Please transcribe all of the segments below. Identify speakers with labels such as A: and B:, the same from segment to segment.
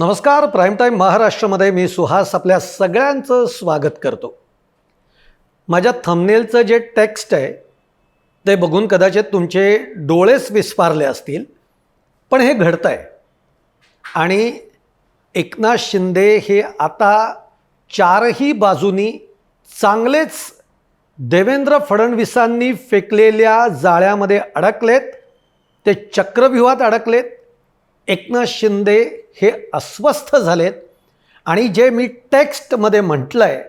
A: नमस्कार prime time महाराष्ट्रामध्ये मी सुहास आपल्या सगळ्यांचं स्वागत करतो. माझ्या थंबनेलचं जे टेक्स्ट आहे ते बघून कदाचित तुमचे डोळेच विस्फारले असतील पण हे घडतं आहे. आणि एकनाथ शिंदे हे आता चारही बाजूनी चांगलेच देवेंद्र फडणवीसांनी फेकलेल्या जाळ्यामध्ये अडकलेत ते चक्रव्यूहात अडकलेत. एकनाथ शिंदे हे अस्वस्थ झालेत आणि जे मी टेक्स्टमध्ये म्हटलं आहे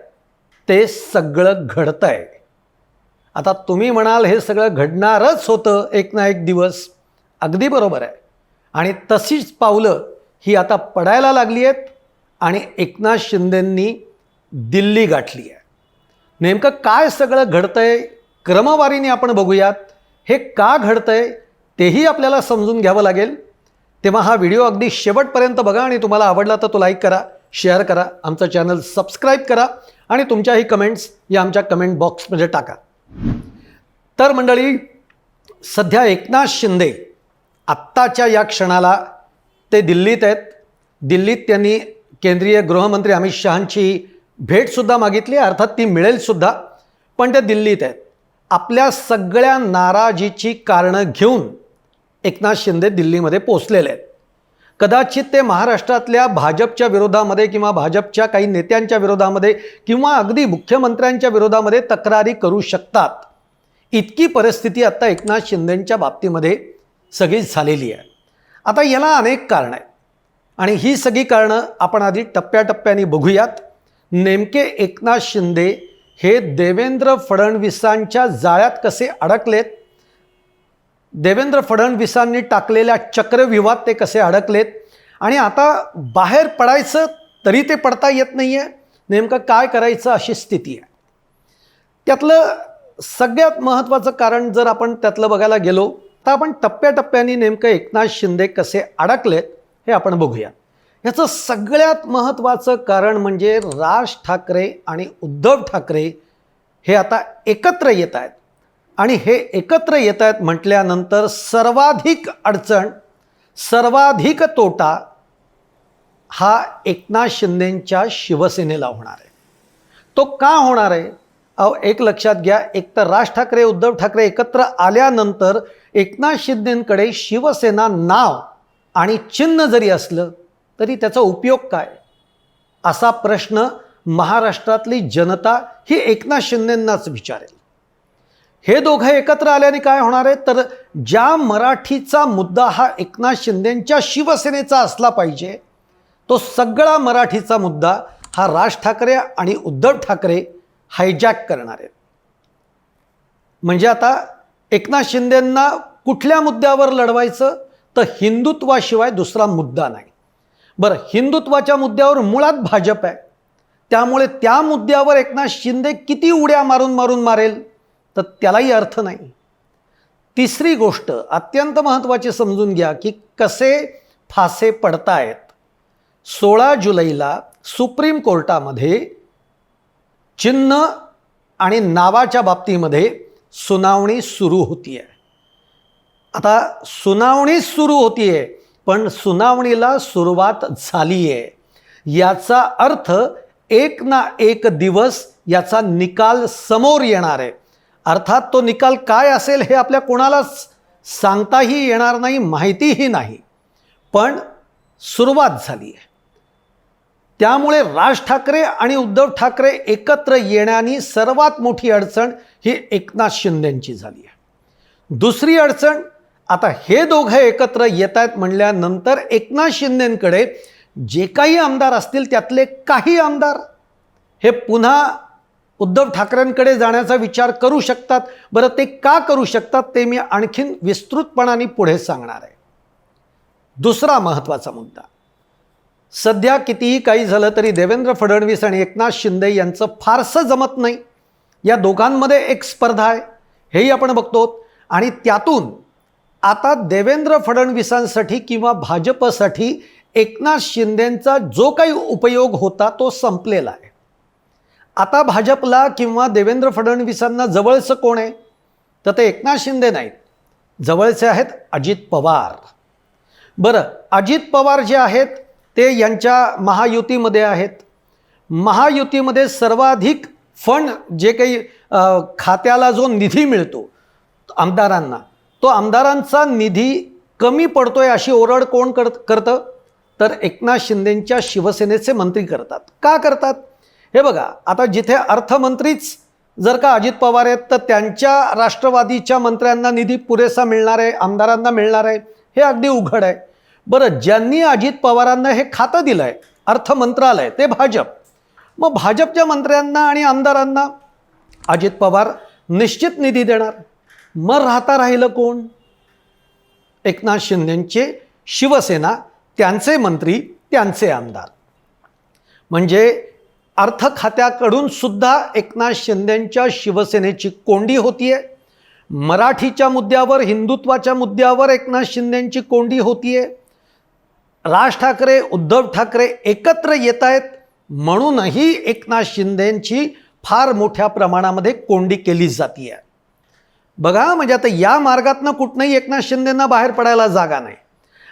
A: ते सगळं घडतं आहे आता तुम्ही म्हणाल हे सगळं घडणारच होतं एक ना एक दिवस. अगदी बरोबर आहे. आणि तशीच पावलं ही आता पडायला लागली आहेत आणि एकनाथ शिंदेंनी दिल्ली गाठली आहे. नेमकं काय सगळं घडतंय क्रमवारीने आपण बघूयात. हे का घडतंय तेही आपल्याला समजून घ्यावं लागेल. तेव्हा हा व्हिडिओ अगदी शेवटपर्यंत बघा आणि तुम्हाला आवडला तर तो लाईक करा शेअर करा आमचं चॅनल सबस्क्राईब करा आणि तुमच्याही कमेंट्स या आमच्या कमेंट बॉक्समध्ये टाका. तर मंडळी सध्या एकनाथ शिंदे आत्ताच्या या क्षणाला ते दिल्लीत आहेत. दिल्लीत त्यांनी केंद्रीय गृहमंत्री अमित शहांची भेटसुद्धा मागितली अर्थात ती मिळेलसुद्धा पण ते दिल्लीत आहेत. आपल्या सगळ्या नाराजीची कारणं घेऊन एकनाथ शिंदे दिल्लीमध्ये पोचलेले आहेत. कदाचित ते महाराष्ट्रातल्या भाजपच्या विरोधामध्ये किंवा भाजपच्या काही नेत्यांच्या विरोधामध्ये किंवा अगदी मुख्यमंत्र्यांच्या विरोधामध्ये तक्रारी करू शकतात. इतकी परिस्थिती आत्ता एकनाथ शिंदेंच्या बाबतीमध्ये सगळीच झालेली आहे. आता याला अनेक कारणं आहेत. आणि ही सगळी कारणं आपण आधी टप्प्याटप्प्याने बघूयात. नेमके एकनाथ शिंदे हे देवेंद्र फडणवीसांच्या जाळ्यात कसे अडकलेत? देवेंद्र फडणवीसांनी टाकलेल्या चक्रव्यूहात ते कसे अडकलेत? आणि आता बाहेर पडायचं तरी ते पडता येत नाही आहे नेमकं काय करायचं अशी स्थिती आहे. त्यातलं सगळ्यात महत्त्वाचं कारण जर आपण त्यातलं बघायला गेलो तर आपण टप्प्याटप्प्याने नेमकं एकनाथ शिंदे कसे अडकलेत हे आपण बघूया. ह्याचं सगळ्यात महत्त्वाचं कारण म्हणजे राज ठाकरे आणि उद्धव ठाकरे हे आता एकत्र येत आहेत. आणि हे एकत्र येत आहेत म्हटल्यानंतर सर्वाधिक अडचण सर्वाधिक तोटा हा एकनाथ शिंदेंच्या शिवसेनेला होणार आहे. तो का होणार आहे? अहो एक लक्षात घ्या एक तर राज ठाकरे उद्धव ठाकरे एकत्र आल्यानंतर एकनाथ शिंदेंकडे शिवसेना नाव आणि चिन्ह जरी असलं तरी त्याचा उपयोग काय? असा प्रश्न महाराष्ट्रातली जनता ही एकनाथ शिंदेंनाच विचारेल. हे दोघं एकत्र आल्याने काय होणार आहे? तर ज्या मराठीचा मुद्दा हा एकनाथ शिंदेंच्या शिवसेनेचा असला पाहिजे तो सगळा मराठीचा मुद्दा हा राज ठाकरे आणि उद्धव ठाकरे हायजॅक करणार आहेत. म्हणजे आता एकनाथ शिंदेंना कुठल्या मुद्द्यावर लढवायचं? तर हिंदुत्वाशिवाय दुसरा मुद्दा नाही. बरं हिंदुत्वाच्या मुद्द्यावर मुळात भाजप आहे. त्यामुळे त्या मुद्द्यावर एकनाथ शिंदे किती उड्या मारून मारून मारेल? तर त्यालाही अर्थ नाही. तिसरी गोष्ट अत्यंत महत्त्वाची समजून घ्या की कसे फासे पडतायत. सोळा जुलैला सुप्रीम कोर्टामध्ये चिन्ह आणि नावाच्या बाबतीमध्ये सुनावणी सुरू होती आहे आता सुनावणी सुरू होती आहे पण सुनावणीला सुरुवात झाली आहे याचा अर्थ एक ना एक दिवस याचा निकाल समोर येणार आहे. अर्थात तो निकाल काय असेल हे आपल्या कोणालाच सांगताही येणार नाही माहितीही नाही. पण सुरुवात झाली आहे. त्यामुळे राज ठाकरे आणि उद्धव ठाकरे एकत्र येण्यानी सर्वात मोठी अडचण ही एकनाथ शिंदेंची झाली आहे. दुसरी अडचण आता हे दोघं एकत्र येत आहेत म्हणल्यानंतर एकनाथ शिंदेंकडे जे काही आमदार असतील त्यातले काही आमदार हे पुन्हा उद्धव ठाकरेंकडे जाण्याचा विचार करू शकतात. बरं ते का करू शकतात ते मी आणखीन विस्तृतपणाने पुढे सांगणार आहे. दुसरा महत्त्वाचा मुद्दा. सध्या कितीही काही झालं तरी देवेंद्र फडणवीस आणि एकनाथ शिंदे यांचं फारसं जमत नाही. या दोघांमध्ये एक स्पर्धा आहे. हेही आपण बघतो. आणि त्यातून आता देवेंद्र फडणवीसांसाठी किंवा भाजपसाठी एकनाथ शिंदेंचा जो काही उपयोग होता तो संपलेला आहे. आता भाजपला किंवा देवेंद्र फडणवीसांना जवळचं कोण आहे? तर ते एकनाथ शिंदे नाहीत. जवळचे आहेत अजित पवार. बरं अजित पवार जे आहेत ते यांच्या महायुतीमध्ये आहेत. महायुतीमध्ये सर्वाधिक फंड जे काही खात्याला जो निधी मिळतो आमदारांना तो आमदारांचा निधी कमी पडतोय अशी ओरड कोण कर करतं? तर एकनाथ शिंदेंच्या शिवसेनेचे मंत्री करतात. का करतात? हे बघा आता जिथे अर्थमंत्रीच जर का अजित पवार आहेत तर त्यांच्या राष्ट्रवादीच्या मंत्र्यांना निधी पुरेसा मिळणार आहे आमदारांना मिळणार आहे हे अगदी उघड आहे. बरं ज्यांनी अजित पवारांना हे खातं दिलं आहे अर्थ मंत्रालय ते भाजप. मग भाजपच्या मंत्र्यांना आणि आमदारांना अजित पवार निश्चित निधी देणार. मग राहता राहिलं कोण? एकनाथ शिंदेंचे शिवसेना त्यांचे मंत्री त्यांचे आमदार. म्हणजे अर्थ खात्याकडून सुद्धा एकनाथ शिंदेंच्या शिवसेनेची कोंडी होतीये. मराठीच्या मुद्द्यावर हिंदुत्वाच्या मुद्द्यावर एकनाथ शिंदेंची कोंडी होतीये. राज ठाकरे उद्धव ठाकरे एकत्र येत आहेत म्हणूनही एकनाथ शिंदेंची फार मोठ्या प्रमाणामध्ये कोंडी केली जाते बघा म्हणजे आता या मार्गातनं कुठनंही एकनाथ शिंदेंना बाहेर पडायला जागा नाही.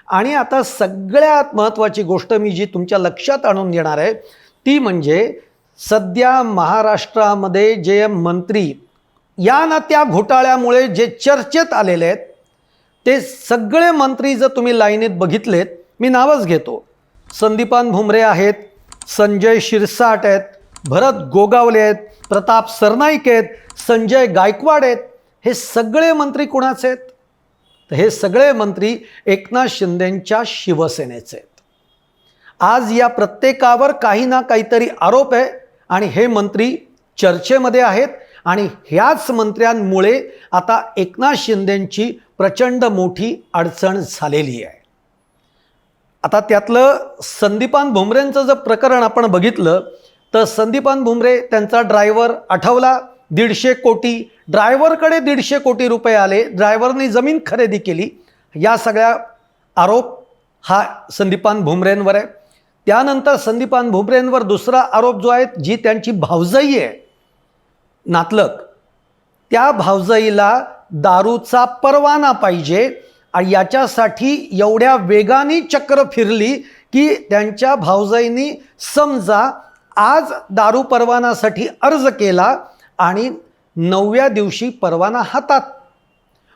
A: आणि आता सगळ्यात महत्त्वाची गोष्ट मी जी तुमच्या लक्षात आणून देणार आहे ती म्हणजे सध्या महाराष्ट्रामध्ये जे मंत्री या ना त्या घोटाळ्यामुळे जे चर्चेत आलेले आहेत ते सगळे मंत्री जर तुम्ही लाईनीत बघितलेत मी नावच घेतो. संदीपान भुमरे आहेत संजय शिरसाट आहेत भरत गोगावले आहेत प्रताप सरनाईक आहेत संजय गायकवाड आहेत हे सगळे मंत्री कुणाचे आहेत? तर हे सगळे मंत्री एकनाथ शिंदेंच्या शिवसेनेचे आहेत. आज या प्रत्येकावर काही ना काहीतरी आरोप आहे आणि हे मंत्री चर्चेमध्ये आहेत आणि ह्याच मंत्र्यांमुळे आता एकनाथ शिंदेंची प्रचंड मोठी अडचण झालेली आहे. आता त्यातलं संदीपान भुमरेंचं जर प्रकरण आपण बघितलं तर संदीपान भुमरे त्यांचा ड्रायव्हर आठवला दीडशे कोटी ड्रायव्हरकडे दीडशे कोटी रुपये आले ड्रायव्हरनी जमीन खरेदी केली. या सगळ्या आरोप हा संदीपान भुमरेंवर आहे. त्यानंतर संदीपान भुमरेंवर दुसरा आरोप जो आहे जी त्यांची भावजई आहे नातलक त्या भावजाईला दारूचा परवाना पाहिजे आणि याच्यासाठी एवढ्या वेगाने चक्र फिरली की त्यांच्या भावजाईनी समजा आज दारू परवानासाठी अर्ज केला आणि नवव्या दिवशी परवाना हातात.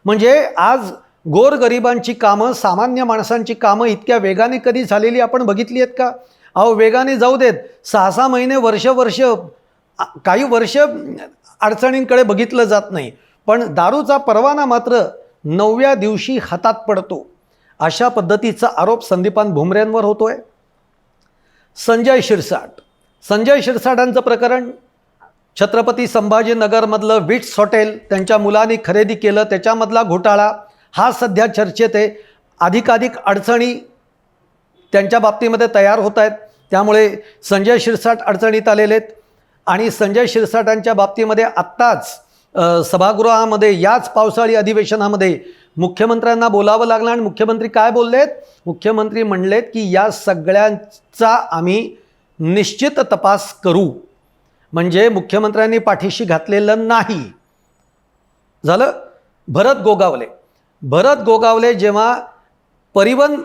A: म्हणजे आज गोरगरिबांची कामं सामान्य माणसांची कामं इतक्या वेगाने कधी झालेली आपण बघितली आहेत का? अहो वेगाने जाऊ देत. सहा सहा महिने वर्ष वर्ष काही वर्ष अडचणींकडे बघितलं जात नाही. पण दारूचा परवाना मात्र नवव्या दिवशी हातात पडतो. अशा पद्धतीचा आरोप संदीपान भुमऱ्यांवर होतो आहे संजय शिरसाट. संजय शिरसाटांचं प्रकरण. छत्रपती संभाजीनगरमधलं विट्स हॉटेल त्यांच्या मुलांनी खरेदी केलं त्याच्यामधला घोटाळा. हा सध्या चर्चेत आहे. अधिकाधिक अडचणी त्यांच्या बाबतीमध्ये तयार होत आहेत. त्यामुळे संजय शिरसाट अडचणीत आलेले आहेत. आणि संजय शिरसाटांच्या बाबतीमध्ये आत्ताच सभागृहामध्ये याच पावसाळी अधिवेशनामध्ये मुख्यमंत्र्यांना बोलावं लागलं आणि मुख्यमंत्री काय बोललेत? मुख्यमंत्री म्हणलेत की या सगळ्यांचा आम्ही निश्चित तपास करू. म्हणजे मुख्यमंत्र्यांनी पाठीशी घातलेलं नाही. झालं? भरत गोगावले. भरत गोगावले जेव्हा परिवहन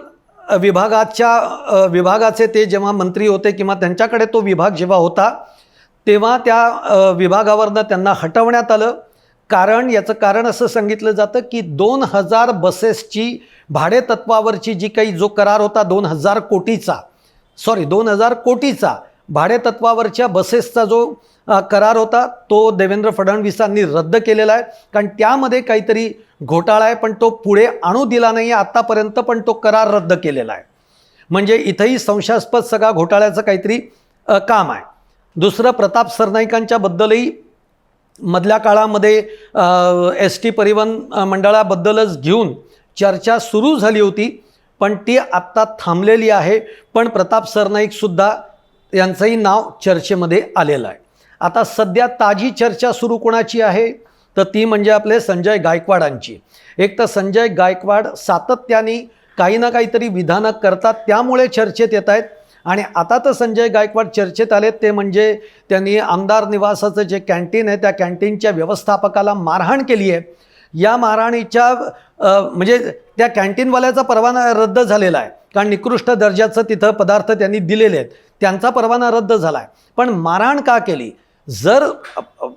A: विभागाच्या विभागाचे ते जेव्हा मंत्री होते किंवा त्यांच्याकडे तो विभाग जेव्हा होता तेव्हा त्या विभागावरनं त्यांना हटवण्यात आलं. कारण याचं कारण असं सांगितलं जातं की दोन हजार बसेसची भाडेतत्वावरची जी काही जो करार होता दोन हजार कोटीचा सॉरी दोन हजार कोटीचा भाडेतत्वावरच्या बसेसचा जो करार होता तो देवेंद्र फडणवीसांनी रद्द केलेला आहे. कारण त्यामध्ये काहीतरी घोटाळा आहे पण तो पुढे आणू दिला नाही आहे आत्तापर्यंत पण तो करार रद्द केलेला आहे. म्हणजे इथंही संशयास्पद सगळा घोटाळ्याचं काहीतरी काम आहे. दुसरं प्रताप सरनाईकांच्या बद्दलही मधल्या काळामध्ये एस टी परिवहन मंडळाबद्दलच घेऊन चर्चा सुरू झाली होती पण ती आत्ता थांबलेली आहे. पण प्रताप सरनाईकसुद्धा यांचंही नाव चर्चेमध्ये आलेलं आहे. आता सध्या ताजी चर्चा सुरू कोणाची आहे? तर ती म्हणजे आपले संजय गायकवाडांची. एक तर संजय गायकवाड सातत्याने काही ना काहीतरी विधानं करतात त्यामुळे चर्चेत येत आहेत. आणि आता तर संजय गायकवाड चर्चेत आलेत ते म्हणजे त्यांनी आमदार निवासाचं जे कॅन्टीन आहे त्या कॅन्टीनच्या व्यवस्थापकाला मारहाण केली आहे. या मारहाणीच्या म्हणजे त्या कॅन्टीनवाल्याचा परवाना रद्द झालेला आहे. कारण निकृष्ट दर्जाचं तिथं पदार्थ त्यांनी दिलेले आहेत. त्यांचा परवाना रद्द झाला आहे पण मारहाण का केली? जर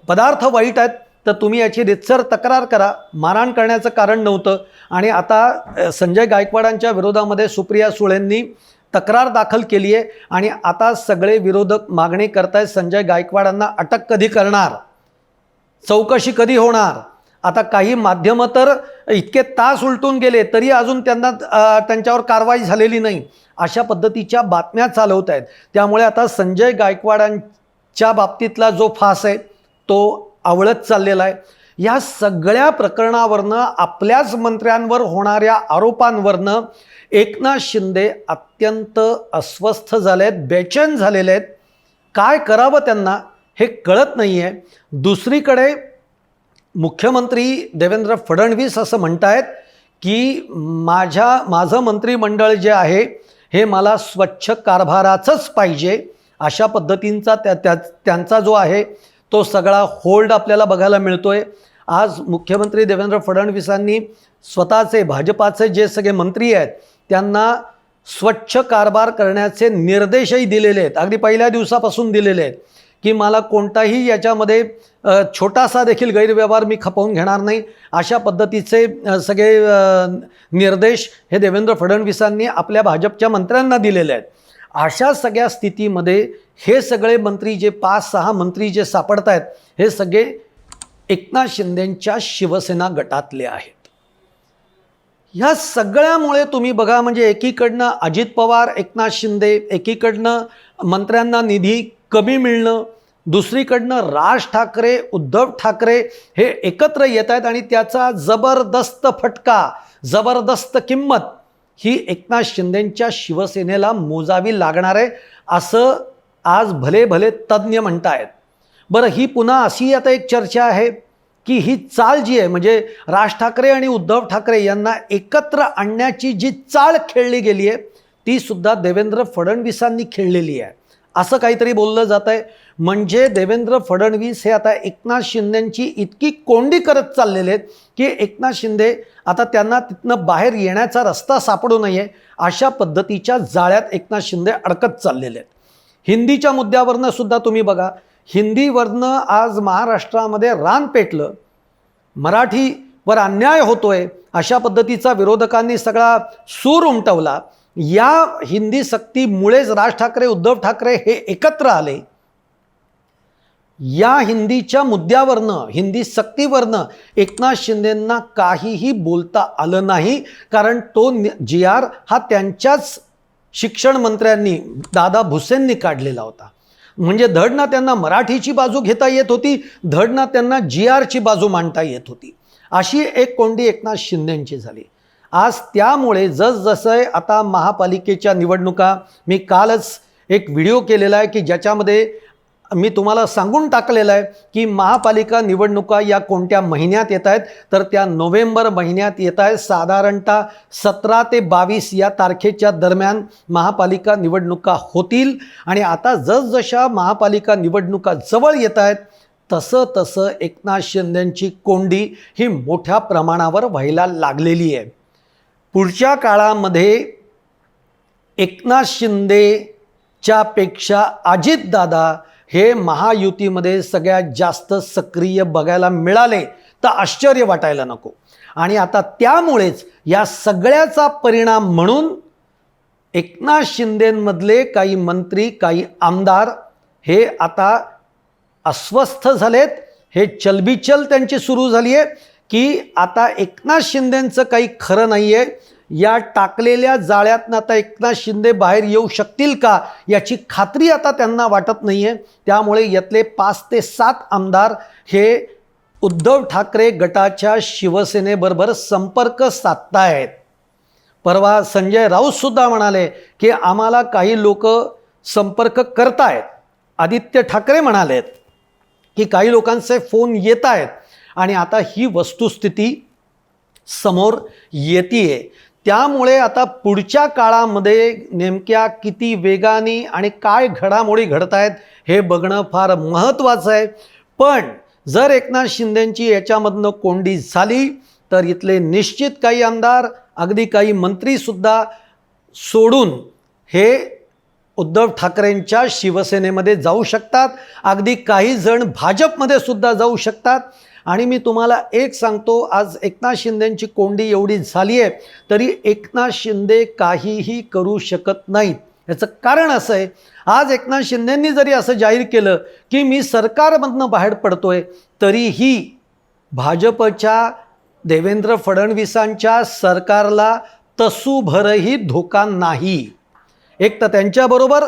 A: पदार्थ वाईट आहेत तर तुम्ही याची रितसर तक्रार करा. मारहाण करण्याचं कारण नव्हतं. आणि आता संजय गायकवाडांच्या विरोधामध्ये सुप्रिया सुळेंनी तक्रार दाखल केली आहे आणि आता सगळे विरोधक मागणी करतायत संजय गायकवाडांना अटक कधी करणार? चौकशी कधी होणार? आता काही माध्यमं तर इतके तास उलटून गेले तरी अजून त्यांना त्यांच्यावर कारवाई झालेली नाही. अशा पद्धतीच्या बातम्या चालवत आहेत. त्यामुळे आता संजय गायकवाडांच्या बाबतीतला जो फास आहे तो आवळत चाललेला आहे. या सगळ्या प्रकरणावरनं आपल्याच मंत्र्यांवर होणाऱ्या आरोपांवरनं एकनाथ शिंदे अत्यंत अस्वस्थ झाले आहेत बेचैन झालेले आहेत. काय करावं त्यांना हे कळत नाही आहे दुसरीकडे मुख्यमंत्री देवेंद्र फडणवीस असं म्हणत आहेत की माझ्या माझं मंत्रिमंडळ जे आहे हे मला स्वच्छ कारभाराचंच पाहिजे. अशा पद्धतींचा त्या त्या त्यांचा जो आहे तो सगळा होल्ड आपल्याला बघायला मिळतो आहे आज मुख्यमंत्री देवेंद्र फडणवीसांनी स्वतःचे भाजपाचे जे सगळे मंत्री आहेत त्यांना स्वच्छ कारभार करण्याचे निर्देशही दिलेले आहेत. अगदी पहिल्या दिवसापासून दिलेले आहेत. की मला कोणताही याच्यामध्ये छोटासा देखील गैरव्यवहार मी खपवून घेणार नाही. अशा पद्धतीचे सगळे निर्देश हे देवेंद्र फडणवीसांनी आपल्या भाजपच्या मंत्र्यांना दिलेले आहेत. अशा सगळ्या स्थितीमध्ये हे सगळे मंत्री जे पाच सहा मंत्री जे सापडत आहेत हे सगळे एकनाथ शिंदेंच्या शिवसेना गटातले आहेत. ह्या सगळ्यामुळे तुम्ही बघा म्हणजे एकीकडनं अजित पवार एकनाथ शिंदे एकीकडनं मंत्र्यांना निधी कमी मिळणं दुसरीकडनं राज ठाकरे उद्धव ठाकरे हे एकत्र येत आहेत आणि त्याचा जबरदस्त फटका जबरदस्त किंमत ही एकनाथ शिंदेंच्या शिवसेनेला मोजावी लागणार आहे असं आज भले भले तज्ज्ञ म्हणतायत. बरं ही पुन्हा अशी आता एक चर्चा आहे की ही चाल जी आहे म्हणजे राज ठाकरे आणि उद्धव ठाकरे यांना एकत्र आणण्याची जी चाल खेळली गेली आहे ती सुद्धा देवेंद्र फडणवीसांनी खेळलेली आहे. असं काहीतरी बोललं जात आहे म्हणजे देवेंद्र फडणवीस हे आता एकनाथ शिंदेंची इतकी कोंडी करत चाललेले आहेत की एकनाथ शिंदे आता त्यांना तिथनं बाहेर येण्याचा रस्ता सापडू नये अशा पद्धतीच्या जाळ्यात एकनाथ शिंदे अडकत चाललेले आहेत. हिंदीच्या मुद्द्यावरनं सुद्धा तुम्ही बघा. हिंदीवरनं आज महाराष्ट्रामध्ये रान पेटलं. मराठीवर अन्याय होतोय अशा पद्धतीचा विरोधकांनी सगळा सूर उमटवला. या हिंदी सक्तीमुळेच राज ठाकरे उद्धव ठाकरे हे एकत्र आले. या हिंदीच्या मुद्द्यावरनं हिंदी सक्तीवरनं एकनाथ शिंदेंना काहीही बोलता आलं नाही. कारण तो जी आर हा त्यांच्याच शिक्षण मंत्र्यांनी दादा भुसेंनी काढलेला होता. म्हणजे धड ना त्यांना मराठीची बाजू घेता येत होती धड ना त्यांना जी आरची बाजू मांडता येत होती. अशी एक कोंडी एकनाथ शिंदेंची झाली. आज त्यामुळे जसजसं आता महापालिकेच्या निवडणुका मी कालच एक व्हिडिओ केलेला आहे की ज्याच्यामध्ये मी तुम्हाला सांगून टाकलेलं आहे की महापालिका निवडणुका या कोणत्या महिन्यात येत आहेत? तर त्या नोव्हेंबर महिन्यात येत आहेत. साधारणतः सतरा ते बावीस या तारखेच्या दरम्यान महापालिका निवडणुका होतील. आणि आता जसजशा महापालिका निवडणुका जवळ येत आहेत तसं तसं एकनाथ शिंदेंची कोंडी ही मोठ्या प्रमाणावर व्हायला लागलेली आहे. पुढच्या काळामध्ये एकनाथ शिंदेच्या पेक्षा अजितदादा हे महायुतीमध्ये सगळ्यात जास्त सक्रिय बघायला मिळाले तर आश्चर्य वाटायला नको. आणि आता त्यामुळेच या सगळ्याचा परिणाम म्हणून एकनाथ शिंदेंमधले काही मंत्री काही आमदार हे आता अस्वस्थ झालेत. हे चलबिचल त्यांची सुरू झाली आहे की आता एकनाथ शिंदेंचं काही खरं नाही आहे या टाकलेल्या जाळ्यातनं आता एकनाथ शिंदे बाहेर येऊ शकतील का याची खात्री आता त्यांना वाटत नाही आहे त्यामुळे यातले पाच ते सात आमदार हे उद्धव ठाकरे गटाच्या शिवसेनेबरोबर संपर्क साधतायत. परवा संजय राऊतसुद्धा म्हणाले की आम्हाला काही लोक संपर्क करतायत. आदित्य ठाकरे म्हणालेत की काही लोकांचे फोन येत आहेत आणि आता ही वस्तुस्थिती समोर येते त्यामुळे आता पुढच्या काळामध्ये नेमक्या किती वेगाने आणि काय घडामोडी घडत आहेत हे बघणं फार महत्त्वाचं आहे. पण जर एकनाथ शिंदेंची याच्यामधनं कोंडी झाली तर इथले निश्चित काही आमदार अगदी काही मंत्रीसुद्धा सोडून हे उद्धव ठाकरेंच्या शिवसेनेमध्ये जाऊ शकतात. अगदी काही जण भाजपमध्ये सुद्धा जाऊ शकतात. आणि मी तुम्हाला एक सांगतो आज एकनाथ शिंदेंची कोंडी एवढी झाली आहे तरी एकनाथ शिंदे काहीही करू शकत नाहीत. याचं कारण असं आहे आज एकनाथ शिंदेंनी जरी असं जाहीर केलं की मी सरकारमधनं बाहेर पडतोय तरीही भाजपच्या देवेंद्र फडणवीसांच्या सरकारला तसूभरही धोका नाही. एक तर त्यांच्याबरोबर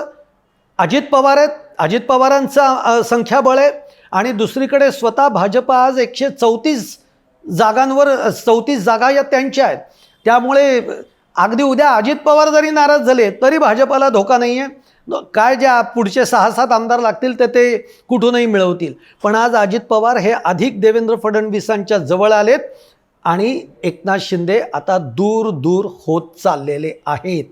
A: अजित पवार आहेत अजित पवारांचा संख्याबळ आहे आणि दुसरीकडे स्वतः भाजप आज एकशे चौतीस जागांवर चौतीस जागा या त्यांच्या आहेत. त्यामुळे अगदी उद्या अजित पवार जरी नाराज झाले तरी भाजपाला धोका नाही आहे काय ज्या पुढचे सहा सात आमदार लागतील तर ते कुठूनही मिळवतील. पण आज अजित पवार हे अधिक देवेंद्र फडणवीसांच्या जवळ आलेत आणि एकनाथ शिंदे आता दूर दूर होत चाललेले आहेत.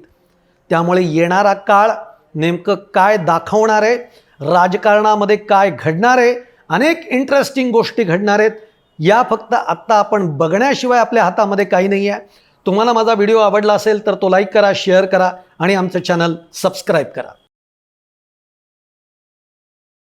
A: त्यामुळे येणारा काळ नेमकं काय दाखवणार आहे? राजकारणामध्ये काय घडणार आहे? अनेक इंटरेस्टिंग गोष्टी घडणार आहेत. या फक्त आत्ता आपण बघण्याशिवाय आपल्या हातामध्ये काही नाही आहे. तुम्हाला माझा व्हिडिओ आवडला असेल तर तो लाईक करा शेअर करा आणि आमचं चॅनल सबस्क्राईब करा.